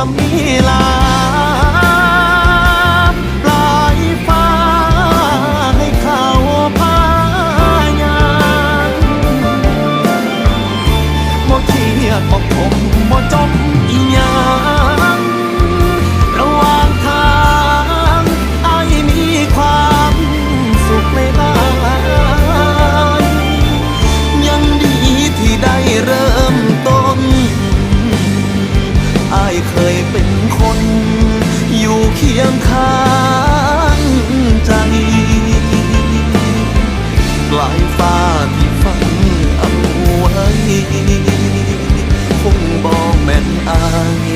สามีลาปลายฟ้าให้เขาพายานบ่เครียดบ่ผมบ่จมอีหยัง เคียงข้างใจปลายฟ้าที่ฝันเอาไว้ คงบอกแม่นอาย